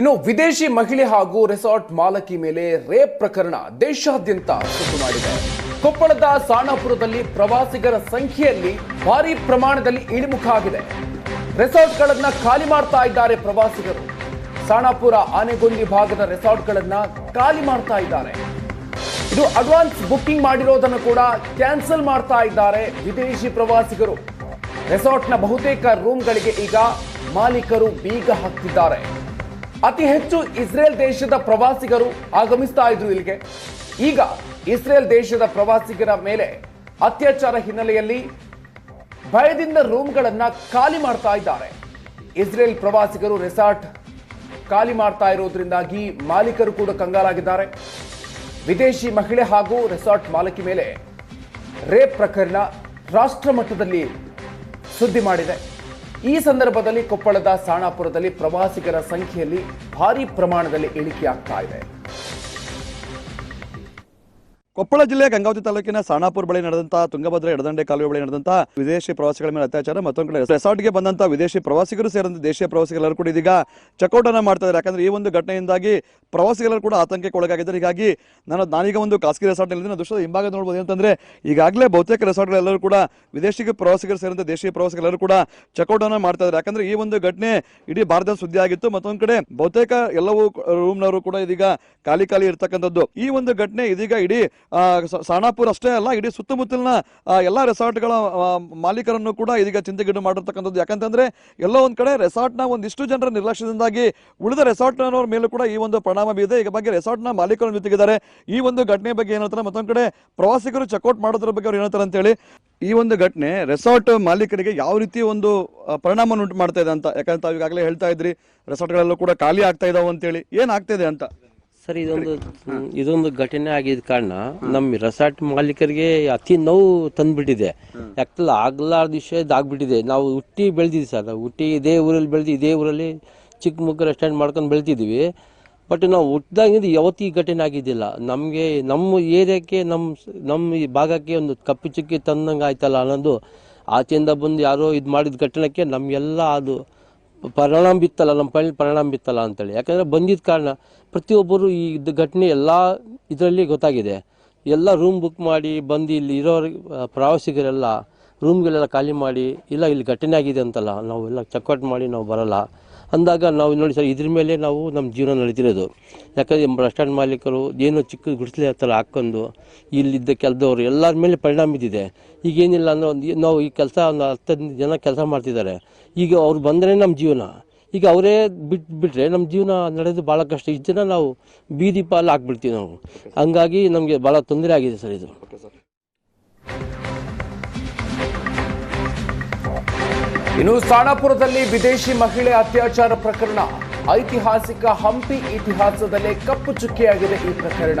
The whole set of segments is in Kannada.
ಇನ್ನು ವಿದೇಶಿ ಮಹಿಳೆ ಹಾಗೂ ರೆಸಾರ್ಟ್ ಮಾಲಕಿ ಮೇಲೆ ರೇಪ್ ಪ್ರಕರಣ ದೇಶಾದ್ಯಂತ ಸುತ್ತು ಮಾಡಿದೆ ಕೊಪ್ಪಳದ ಸಾಣಾಪುರದಲ್ಲಿ ಪ್ರವಾಸಿಗರ ಸಂಖ್ಯೆಯಲ್ಲಿ ಭಾರಿ ಪ್ರಮಾಣದಲ್ಲಿ ಇಳಿಮುಖ ಆಗಿದೆ. ರೆಸಾರ್ಟ್ಗಳನ್ನ ಖಾಲಿ ಮಾಡ್ತಾ ಇದ್ದಾರೆ ಪ್ರವಾಸಿಗರು. ಸಾಣಾಪುರ, ಆನೆಗೊಂದಿ ಭಾಗದ ರೆಸಾರ್ಟ್ಗಳನ್ನ ಖಾಲಿ ಮಾಡ್ತಾ ಇದ್ದಾರೆ. ಇದು ಅಡ್ವಾನ್ಸ್ ಬುಕ್ಕಿಂಗ್ ಮಾಡಿರೋದನ್ನು ಕೂಡ ಕ್ಯಾನ್ಸಲ್ ಮಾಡ್ತಾ ಇದ್ದಾರೆ ವಿದೇಶಿ ಪ್ರವಾಸಿಗರು. ರೆಸಾರ್ಟ್ನ ಬಹುತೇಕ ರೂಮ್ಗಳಿಗೆ ಈಗ ಮಾಲೀಕರು ಬೀಗ ಹಾಕ್ತಿದ್ದಾರೆ. ಅತಿ ಹೆಚ್ಚು ಇಸ್ರೇಲ್ ದೇಶದ ಪ್ರವಾಸಿಗರು ಆಗಮಿಸ್ತಾ ಇದ್ರು ಇಲ್ಲಿಗೆ. ಈಗ ಇಸ್ರೇಲ್ ದೇಶದ ಪ್ರವಾಸಿಗರ ಮೇಲೆ ಅತ್ಯಾಚಾರ ಹಿನ್ನೆಲೆಯಲ್ಲಿ ಭಯದಿಂದ ರೂಮ್ಗಳನ್ನ ಖಾಲಿ ಮಾಡ್ತಾ ಇದ್ದಾರೆ. ಇಸ್ರೇಲ್ ಪ್ರವಾಸಿಗರು ರೆಸಾರ್ಟ್ ಖಾಲಿ ಮಾಡ್ತಾ ಇರೋದ್ರಿಂದಾಗಿ ಮಾಲೀಕರು ಕೂಡ ಕಂಗಾಲಾಗಿದ್ದಾರೆ. ವಿದೇಶಿ ಮಹಿಳೆ ಹಾಗೂ ರೆಸಾರ್ಟ್ ಮಾಲಕಿ ಮೇಲೆ ರೇಪ್ ಪ್ರಕರಣ ರಾಷ್ಟ್ರ ಮಟ್ಟದಲ್ಲಿ ಸುದ್ದಿ ಮಾಡಿದೆ. ಈ ಸಂದರ್ಭದಲ್ಲಿ ಕೊಪ್ಪಳದ ಸಾಣಾಪುರದಲ್ಲಿ ಪ್ರವಾಸಿಗರ ಸಂಖ್ಯೆಯಲ್ಲಿ ಭಾರಿ ಪ್ರಮಾಣದಲ್ಲಿ ಇಳಿಕೆಯಾಗ್ತಾ ಇದೆ. ಕೊಪ್ಪಳ ಜಿಲ್ಲೆಯ ಗಂಗಾವತಿ ತಾಲೂಕಿನ ಸಾಣಾಪುರ ಬಳಿ ನಡೆದಂತಹ ತುಂಗಭದ್ರಾ ಎಡದಂಡೆ ಕಾಲುವೆ ಬಳಿ ನಡೆದಂತಹ ವಿದೇಶಿ ಪ್ರವಾಸಿಗಳ ಮೇಲೆ ಅತ್ಯಾಚಾರ, ಮತ್ತೊಂದು ಕಡೆ ರೆಸಾರ್ಟ್ಗೆ ಬಂದಂತಹ ವಿದೇಶಿ ಪ್ರವಾಸಿಗರು ಸೇರಿದಂತೆ ದೇಶೀಯ ಪ್ರವಾಸಿಗಳೆಲ್ಲರೂ ಕೂಡ ಇದೀಗ ಚೆಕ್ಔಟ್ ಅನ್ನ ಮಾಡ್ತಾ ಇದ್ದಾರೆ. ಯಾಕಂದ್ರೆ ಈ ಒಂದು ಘಟನೆಯಿಂದಾಗಿ ಪ್ರವಾಸಿಗರು ಕೂಡ ಆತಂಕಕ್ಕೆ ಒಳಗಾಗಿದ್ದಾರೆ. ಹೀಗಾಗಿ ನಾನು ನಾನೀಗ ಒಂದು ಖಾಸಗಿ ರೆಸಾರ್ಟ್ನಲ್ಲಿ ದೃಶ್ಯದ ಹಿಂಭಾಗ ನೋಡಬಹುದು ಏನಂತಂದ್ರೆ ಈಗಾಗಲೇ ಬಹುತೇಕ ರೆಸಾರ್ಟ್ಗಳೆಲ್ಲರೂ ಕೂಡ ವಿದೇಶಿ ಪ್ರವಾಸಿಗರು ಸೇರಿದಂತೆ ದೇಶೀಯ ಪ್ರವಾಸಿಗಳೆಲ್ಲರೂ ಕೂಡ ಚೆಕ್ಔಟ್ ಅನ್ನ ಮಾಡ್ತಾ ಇದ್ದಾರೆ. ಯಾಕಂದ್ರೆ ಈ ಒಂದು ಘಟನೆ ಇಡೀ ಭಾರತದ ಸುದ್ದಿ ಆಗಿತ್ತು. ಮತ್ತೊಂದು ಕಡೆ ಬಹುತೇಕ ಎಲ್ಲವೂ ರೂಮ್ನವರು ಕೂಡ ಇದೀಗ ಖಾಲಿ ಖಾಲಿ ಇರ್ತಕ್ಕಂಥದ್ದು. ಈ ಒಂದು ಘಟನೆ ಇದೀಗ ಇಡೀ ಸಾಣಾಪುರ ಅಷ್ಟೇ ಅಲ್ಲ, ಇಡೀ ಸುತ್ತಮುತ್ತಲಿನ ಎಲ್ಲ ರೆಸಾರ್ಟ್ಗಳ ಮಾಲೀಕರನ್ನು ಕೂಡ ಇದೀಗ ಚಿಂತೆಗೀಡು ಮಾಡಿರ್ತಕ್ಕಂಥದ್ದು. ಯಾಕಂತಂದ್ರೆ, ಎಲ್ಲೋ ಒಂದು ಕಡೆ ರೆಸಾರ್ಟ್ನ ಒಂದಿಷ್ಟು ಜನರ ನಿರ್ಲಕ್ಷ್ಯದಿಂದಾಗಿ ಉಳಿದ ರೆಸಾರ್ಟ್ನವರ ಮೇಲೂ ಕೂಡ ಈ ಒಂದು ಪರಿಣಾಮ ಬೀದೆ ಈಗ ಬಗ್ಗೆ ರೆಸಾರ್ಟ್ನ ಮಾಲೀಕರು ಜೊತೆಗಿದ್ದಾರೆ ಈ ಒಂದು ಘಟನೆ ಬಗ್ಗೆ ಏನಂತಾರೆ ಮತ್ತೊಂದು ಕಡೆ ಪ್ರವಾಸಿಗರು ಚೆಕ್ಔಟ್ ಮಾಡೋದ್ರ ಬಗ್ಗೆ ಅವ್ರು ಏನಂತಾರೆ ಅಂತೇಳಿ, ಈ ಒಂದು ಘಟನೆ ರೆಸಾರ್ಟ್ ಮಾಲೀಕರಿಗೆ ಯಾವ ರೀತಿ ಒಂದು ಪರಿಣಾಮವನ್ನು ಪರಿಣಾಮ ಉಂಟು ಮಾಡ್ತಾ ಇದೆ ಅಂತ ಯಾಕಂದ್ರೆ ತಾವು ಈಗಾಗಲೇ ಹೇಳ್ತಾ ಇದ್ರಿ, ರೆಸಾರ್ಟ್ಗಳೆಲ್ಲೂ ಕೂಡ ಖಾಲಿ ಆಗ್ತಾ ಇದಾವೆ ಅಂತೇಳಿ. ಏನಾಗ್ತಾ ಇದೆ ಅಂತ? ಸರ್ ಇದೊಂದು ಇದೊಂದು ಘಟನೆ ಆಗಿದ ಕಾರಣ ನಮ್ಮ ರೆಸಾರ್ಟ್ ಮಾಲೀಕರಿಗೆ ಅತಿ ನೋವು ತಂದ್ಬಿಟ್ಟಿದೆ. ಯಾಕಲ್ಲ ಆಗ್ಲಾರ್ದ ವಿಷಯ ಇದಾಗ್ಬಿಟ್ಟಿದೆ. ನಾವು ಹುಟ್ಟಿ ಬೆಳೆದಿದ್ವಿ ಸರ್. ನಾವು ಹುಟ್ಟಿ ಇದೇ ಊರಲ್ಲಿ ಬೆಳೆದು ಇದೇ ಊರಲ್ಲಿ ಚಿಕ್ಕ ಮುಗ್ಗ ರೆಸ್ಟೋರೆಂಟ್ ಮಾಡ್ಕೊಂಡು ಬೆಳೆದಿದ್ದೀವಿ. ಬಟ್ ನಾವು ಹುಟ್ಟಿದಾಗಿಂದ ಯಾವತ್ತೂ ಈ ಘಟನೆ ಆಗಿದ್ದಿಲ್ಲ. ನಮಗೆ ನಮ್ಮ ಏರಿಯಾಕ್ಕೆ ನಮ್ಮ ನಮ್ಮ ಈ ಭಾಗಕ್ಕೆ ಒಂದು ಕಪ್ಪು ಚುಕ್ಕಿ ತಂದಂಗೆ ಆಯ್ತಲ್ಲ ಅನ್ನೋದು ಆಚೆಯಿಂದ ಬಂದು ಯಾರೋ ಇದು ಮಾಡಿದ ಘಟನೆಗೆ ನಮಗೆಲ್ಲ ಅದು ಪರಿಣಾಮ ಬಿತ್ತಲ್ಲ ನಮ್ಮ ಪಳ್ಳಿ ಪರಿಣಾಮ ಬಿತ್ತಲ್ಲ ಅಂತೇಳಿ. ಯಾಕಂದರೆ ಬಂದಿದ್ದ ಕಾರಣ ಪ್ರತಿಯೊಬ್ಬರು ಈ ಘಟನೆ ಎಲ್ಲ ಇದರಲ್ಲಿ ಗೊತ್ತಾಗಿದೆ. ಎಲ್ಲ ರೂಮ್ ಬುಕ್ ಮಾಡಿ ಬಂದು ಇಲ್ಲಿ ಇರೋರು ಆ, ಪ್ರವಾಸಿಗರೆಲ್ಲ ರೂಮ್ಗಳೆಲ್ಲ ಖಾಲಿ ಮಾಡಿ ಇಲ್ಲ ಇಲ್ಲಿ ಘಟನೆ ಆಗಿದೆ ಅಂತಲ್ಲ ನಾವೆಲ್ಲ ಚೆಕ್ಔಟ್ ಮಾಡಿ ನಾವು ಬರಲ್ಲ. ಅಂದಾಗ ನಾವು ನೋಡಿ ಸರ್, ಇದ್ರ ಮೇಲೆ ನಾವು ನಮ್ಮ ಜೀವನ ನಡೀತಿರೋದು. ಯಾಕಂದರೆ ರೆಸ್ಟೋರೆಂಟ್ ಮಾಲೀಕರು ಏನೋ ಚಿಕ್ಕ ಗುಡಿಸಲೆ ಹತ್ರ ಹಾಕ್ಕೊಂಡು ಇಲ್ಲಿದ್ದ ಕೆಲದವರು ಎಲ್ಲರ ಮೇಲೆ ಪರಿಣಾಮ ಬಿದ್ದಿದೆ. ಈಗ ಏನಿಲ್ಲ ಅಂದ್ರೆ ಒಂದು ನಾವು ಈ ಕೆಲಸ ಒಂದು ಹತ್ತೈದು ಜನ ಕೆಲಸ ಮಾಡ್ತಿದ್ದಾರೆ. ಈಗ ಅವ್ರು ಬಂದರೆ ನಮ್ಮ ಜೀವನ. ಈಗ ಅವರೇ ಬಿಟ್ಟು ಬಿಟ್ಟರೆ ನಮ್ಮ ಜೀವನ ನಡೆದು ಭಾಳ ಕಷ್ಟ. ಇಷ್ಟು ಜನ ನಾವು ಬೀದಿ ಪಾಲು ಹಾಕ್ಬಿಡ್ತೀವಿ ನಾವು. ಹಂಗಾಗಿ ನಮಗೆ ಭಾಳ ತೊಂದರೆ ಆಗಿದೆ ಸರ್ ಇದು. ಇನ್ನು ಸಾಣಾಪುರದಲ್ಲಿ ವಿದೇಶಿ ಮಹಿಳೆ ಅತ್ಯಾಚಾರ ಪ್ರಕರಣ. ಐತಿಹಾಸಿಕ ಹಂಪಿ ಇತಿಹಾಸದಲ್ಲೇ ಕಪ್ಪು ಚುಕ್ಕಿಯಾಗಿದೆ ಈ ಪ್ರಕರಣ.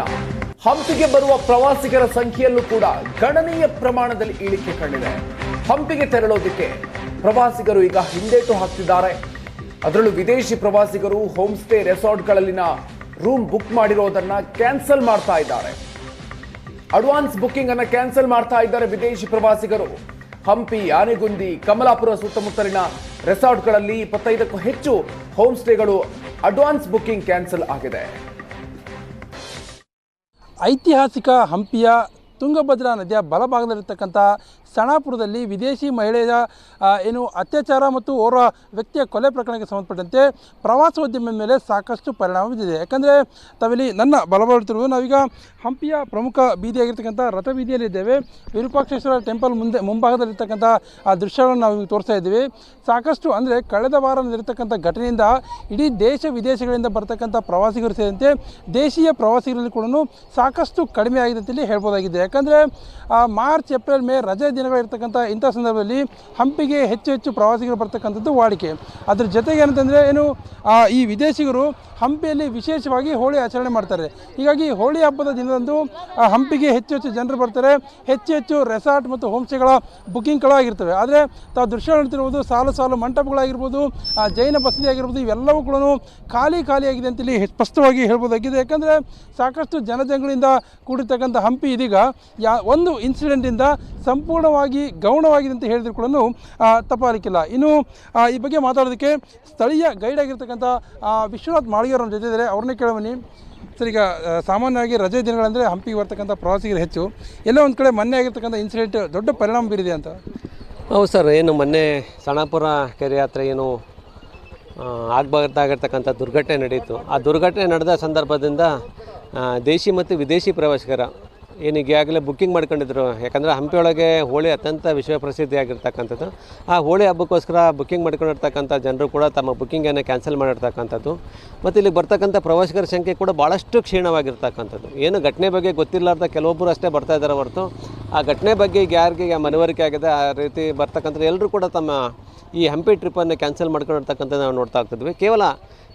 ಹಂಪಿಗೆ ಬರುವ ಪ್ರವಾಸಿಗರ ಸಂಖ್ಯೆಯಲ್ಲೂ ಕೂಡ ಗಣನೀಯ ಪ್ರಮಾಣದಲ್ಲಿ ಇಳಿಕೆ ಕಂಡಿದೆ. ಹಂಪಿಗೆ ತೆರಳೋದಕ್ಕೆ ಪ್ರವಾಸಿಗರು ಈಗ ಹಿಂದೇಟು ಹಾಕ್ತಿದ್ದಾರೆ. ಅದರಲ್ಲೂ ವಿದೇಶಿ ಪ್ರವಾಸಿಗರು ಹೋಮ್ ಸ್ಟೇ ರೆಸಾರ್ಟ್ಗಳಲ್ಲಿನ ರೂಮ್ ಬುಕ್ ಮಾಡಿರೋದನ್ನ ಕ್ಯಾನ್ಸಲ್ ಮಾಡ್ತಾ ಇದ್ದಾರೆ. ಅಡ್ವಾನ್ಸ್ ಬುಕ್ಕಿಂಗ್ ಅನ್ನ ಕ್ಯಾನ್ಸಲ್ ಮಾಡ್ತಾ ಇದ್ದಾರೆ ವಿದೇಶಿ ಪ್ರವಾಸಿಗರು. ಹಂಪಿ, ಆನೆಗುಂದಿ, ಕಮಲಾಪುರ ಸುತ್ತಮುತ್ತಲಿನ ರೆಸಾರ್ಟ್ಗಳಲ್ಲಿ ಇಪ್ಪತ್ತೈದಕ್ಕೂ ಹೆಚ್ಚು ಹೋಮ್ ಸ್ಟೇಗಳು ಅಡ್ವಾನ್ಸ್ ಬುಕ್ಕಿಂಗ್ ಕ್ಯಾನ್ಸಲ್ ಆಗಿದೆ. ಐತಿಹಾಸಿಕ ಹಂಪಿಯ ತುಂಗಭದ್ರಾ ನದಿಯ ಬಲಭಾಗದಲ್ಲಿರ್ತಕ್ಕಂಥ ಸಣಾಪುರದಲ್ಲಿ ವಿದೇಶಿ ಮಹಿಳೆಯ ಏನು ಅತ್ಯಾಚಾರ ಮತ್ತು ಓರ್ವ ವ್ಯಕ್ತಿಯ ಕೊಲೆ ಪ್ರಕರಣಕ್ಕೆ ಸಂಬಂಧಪಟ್ಟಂತೆ ಪ್ರವಾಸೋದ್ಯಮದ ಮೇಲೆ ಸಾಕಷ್ಟು ಪರಿಣಾಮ ಬಿದ್ದಿದೆ ಯಾಕಂದರೆ ತಾವಿಲ್ಲಿ ನನ್ನ ಬಲಬರುತ್ತಿರುವುದು ನಾವೀಗ ಹಂಪಿಯ ಪ್ರಮುಖ ಬೀದಿಯಾಗಿರ್ತಕ್ಕಂಥ ರಥ ಬೀದಿಯಲ್ಲಿದ್ದೇವೆ ವಿರೂಪಾಕ್ಷೇಶ್ವರ ಟೆಂಪಲ್ ಮುಂದೆ, ಮುಂಭಾಗದಲ್ಲಿರ್ತಕ್ಕಂಥ ಆ ದೃಶ್ಯಗಳನ್ನು ನಾವು ತೋರಿಸ್ತಾ ಇದ್ದೀವಿ. ಸಾಕಷ್ಟು ಅಂದರೆ ಕಳೆದ ವಾರ ಘಟನೆಯಿಂದ ಇಡೀ ದೇಶ ವಿದೇಶಗಳಿಂದ ಬರತಕ್ಕಂಥ ಪ್ರವಾಸಿಗರು ಸೇರಿದಂತೆ ದೇಶೀಯ ಪ್ರವಾಸಿಗರಲ್ಲಿ ಕೂಡ ಸಾಕಷ್ಟು ಕಡಿಮೆ ಆಗಿದೆ ಅಂತೇಳಿ ಹೇಳ್ಬೋದಾಗಿದೆ. ಯಾಕಂದರೆ ಮಾರ್ಚ್, ಏಪ್ರಿಲ್, ಮೇ ರಜೆ ದಿನಗಳಿರ್ತಕ್ಕಂಥ ಇಂಥ ಸಂದರ್ಭದಲ್ಲಿ ಹಂಪಿಗೆ ಹೆಚ್ಚು ಹೆಚ್ಚು ಪ್ರವಾಸಿಗರು ಬರ್ತಕ್ಕಂಥದ್ದು ವಾಡಿಕೆ. ಅದ್ರ ಜೊತೆಗೆ ಏನಂತಂದರೆ ಏನು ಈ ವಿದೇಶಿಗರು ಹಂಪಿಯಲ್ಲಿ ವಿಶೇಷವಾಗಿ ಹೋಳಿ ಆಚರಣೆ ಮಾಡ್ತಾರೆ. ಹೀಗಾಗಿ ಹೋಳಿ ಹಬ್ಬದ ದಿನದಂದು ಹಂಪಿಗೆ ಹೆಚ್ಚು ಹೆಚ್ಚು ಜನರು ಬರ್ತಾರೆ. ಹೆಚ್ಚು ಹೆಚ್ಚು ರೆಸಾರ್ಟ್ ಮತ್ತು ಹೋಮ್ ಸ್ಟೇಗಳ ಬುಕ್ಕಿಂಗ್ಗಳಾಗಿರ್ತವೆ ಆದರೆ ತಾವು ದೃಶ್ಯ ನೋಡ್ತಿರ್ಬೋದು, ಸಾಲು ಸಾಲು ಮಂಟಪಗಳಾಗಿರ್ಬೋದು ಜೈನ ಬಸದಿ ಆಗಿರ್ಬೋದು, ಇವೆಲ್ಲವೂ ಕೂಡ ಖಾಲಿ ಖಾಲಿಯಾಗಿದೆ ಅಂತೇಳಿ ಸ್ಪಷ್ಟವಾಗಿ ಹೇಳ್ಬೋದಾಗಿದೆ. ಯಾಕಂದರೆ ಸಾಕಷ್ಟು ಜನಜಂಗಳಿಂದ ಕೂಡಿರ್ತಕ್ಕಂಥ ಹಂಪಿ ಇದೀಗ, ಯಾ, ಒಂದು ಇನ್ಸಿಡೆಂಟಿಂದ ಸಂಪೂರ್ಣ ಗೌಣವಾಗಿ, ಗೌಣವಾಗಿದೆ ಅಂತ ಹೇಳಿದ್ರು ಕೂಡ ತಪ್ಪಾಗಲಿಕ್ಕಿಲ್ಲ. ಇನ್ನು ಈ ಬಗ್ಗೆ ಮಾತಾಡೋದಕ್ಕೆ ಸ್ಥಳೀಯ ಗೈಡ್ ಆಗಿರ್ತಕ್ಕಂಥ ವಿಶ್ವನಾಥ್ ನಮ್ಮ ಜೊತೆ ಇದ್ದಾರೆ. ಅವ್ರನ್ನೇ ಕೇಳಬನ್ನಿ ಸರ್, ಈಗ ಸಾಮಾನ್ಯವಾಗಿ ರಜೆ ದಿನಗಳಂದರೆ ಹಂಪಿಗೆ ಬರ್ತಕ್ಕಂಥ ಪ್ರವಾಸಿಗರು ಹೆಚ್ಚು. ಎಲ್ಲೋ ಒಂದು ಕಡೆ ಮೊನ್ನೆ ಆಗಿರ್ತಕ್ಕಂಥ ಇನ್ಸಿಡೆಂಟ್ ದೊಡ್ಡ ಪರಿಣಾಮ ಬೀರಿದೆ ಅಂತ. ಹೌದು ಸರ್, ಏನು ಮೊನ್ನೆ ಸಣಾಪುರ ಕೆರೆ ಯಾತ್ರೆ ಏನು ಆಗಬಾರ್ದಾಗಿರ್ತಕ್ಕಂಥ ದುರ್ಘಟನೆ ನಡೆಯಿತು ಆ ದುರ್ಘಟನೆ ನಡೆದ ಸಂದರ್ಭದಿಂದ ದೇಶಿ ಮತ್ತು ವಿದೇಶಿ ಪ್ರವಾಸಿಗರ ಏನು ಈಗಾಗಲೇ ಬುಕ್ಕಿಂಗ್ ಮಾಡ್ಕೊಂಡಿದ್ರು. ಯಾಕಂದರೆ ಹಂಪಿಯೊಳಗೆ ಹೋಳಿ ಅತ್ಯಂತ ವಿಶ್ವ ಪ್ರಸಿದ್ಧಿಯಾಗಿರ್ತಕ್ಕಂಥದ್ದು ಆ ಹೋಳಿ ಹಬ್ಬಕ್ಕೋಸ್ಕರ ಬುಕ್ಕಿಂಗ್ ಮಾಡ್ಕೊಂಡಿರ್ತಕ್ಕಂಥ ಜನರು ಕೂಡ ತಮ್ಮ ಬುಕ್ಕಿಂಗನ್ನು ಕ್ಯಾನ್ಸಲ್ ಮಾಡಿರ್ತಕ್ಕಂಥದ್ದು. ಮತ್ತು ಇಲ್ಲಿಗೆ ಬರ್ತಕ್ಕಂಥ ಪ್ರವಾಸಿಗರ ಸಂಖ್ಯೆ ಕೂಡ ಭಾಳಷ್ಟು ಕ್ಷೀಣವಾಗಿರ್ತಕ್ಕಂಥದ್ದು. ಏನು ಘಟನೆ ಬಗ್ಗೆ ಗೊತ್ತಿರಲಾರ್ದ ಕೆಲವೊಬ್ಬರು ಅಷ್ಟೇ ಬರ್ತಾ ಇದ್ದಾರೆ ಹೊರತು. ಆ ಘಟನೆ ಬಗ್ಗೆ ಈಗ ಯಾರಿಗೆ ಮನವರಿಕೆ ಆಗಿದೆ, ಆ ರೀತಿ ಬರ್ತಕ್ಕಂಥ ಎಲ್ಲರೂ ಕೂಡ ತಮ್ಮ ಈ ಹಂಪಿ ಟ್ರಿಪ್ಪನ್ನು ಕ್ಯಾನ್ಸಲ್ ಮಾಡ್ಕೊಂಡಿರ್ತಕ್ಕಂಥ ನಾವು ನೋಡ್ತಾ ಹೋಗ್ತಿದ್ವಿ. ಕೇವಲ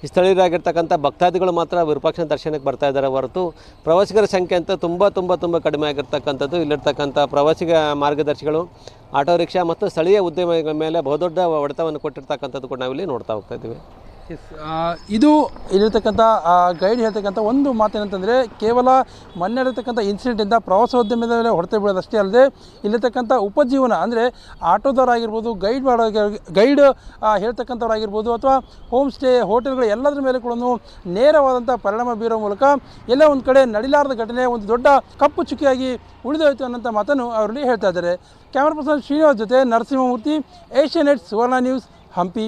ಸ್ಥಳೀಯರಾಗಿರ್ತಕ್ಕಂಥ ಭಕ್ತಾದಿಗಳು ಮಾತ್ರ ವಿರೂಪಾಕ್ಷನ ದರ್ಶನಕ್ಕೆ ಬರ್ತಾ ಇದ್ದಾರೆ ಹೊರತು ಪ್ರವಾಸಿಗರ ಸಂಖ್ಯೆ ಅಂತ ತುಂಬ ತುಂಬ ತುಂಬ ಕಡಿಮೆ ಆಗಿರ್ತಕ್ಕಂಥದ್ದು. ಇಲ್ಲಿರ್ತಕ್ಕಂಥ ಪ್ರವಾಸಿಗ ಮಾರ್ಗದರ್ಶಿಗಳು, ಆಟೋ ರಿಕ್ಷಾ ಮತ್ತು ಸ್ಥಳೀಯ ಉದ್ಯಮಗಳ ಮೇಲೆ ಬಹುದೊಡ್ಡ ಹೊಡೆತವನ್ನು ಕೊಟ್ಟಿರ್ತಕ್ಕಂಥದ್ದು ಕೂಡ ನಾವಿಲ್ಲಿ ನೋಡ್ತಾ ಹೋಗ್ತಾ ಇದ್ದೀವಿ. ಇದು ಇಲ್ಲಿರ್ತಕ್ಕಂಥ ಗೈಡ್ ಹೇಳ್ತಕ್ಕಂಥ ಒಂದು ಮಾತೇನಂತಂದರೆ ಕೇವಲ ಮೊನ್ನೆ ಇರತಕ್ಕಂಥ ಇನ್ಸಿಡೆಂಟಿಂದ ಪ್ರವಾಸೋದ್ಯಮದ ಮೇಲೆ ಹೊಡೆತ ಬೀಳೋದಷ್ಟೇ ಅಲ್ಲದೆ ಇಲ್ಲಿರ್ತಕ್ಕಂಥ ಉಪಜೀವನ, ಅಂದರೆ ಆಟೋದವರಾಗಿರ್ಬೋದು ಗೈಡ್ ಮಾಡೋ ಗೈಡ್ ಹೇಳ್ತಕ್ಕಂಥವ್ರಾಗಿರ್ಬೋದು, ಅಥವಾ ಹೋಮ್ ಸ್ಟೇ ಹೋಟೆಲ್ಗಳು ಎಲ್ಲದರ ಮೇಲೆ ಕೂಡ ನೇರವಾದಂಥ ಪರಿಣಾಮ ಬೀರೋ ಮೂಲಕ ಎಲ್ಲ ಒಂದು ಕಡೆ ನಡಿಲಾರದ ಘಟನೆ, ಒಂದು ದೊಡ್ಡ ಕಪ್ಪು ಚುಕ್ಕಿಯಾಗಿ ಉಳಿದೋಯ್ತು ಅನ್ನೋಂಥ ಮಾತನ್ನು ಅವರಲ್ಲಿ ಹೇಳ್ತಾ ಇದ್ದಾರೆ. ಕ್ಯಾಮ್ರಾ ಪರ್ಸನ್ ಶ್ರೀನಿವಾಸ್ ಜೊತೆ Narasimhamurthy Asianet Suvarna news Hampi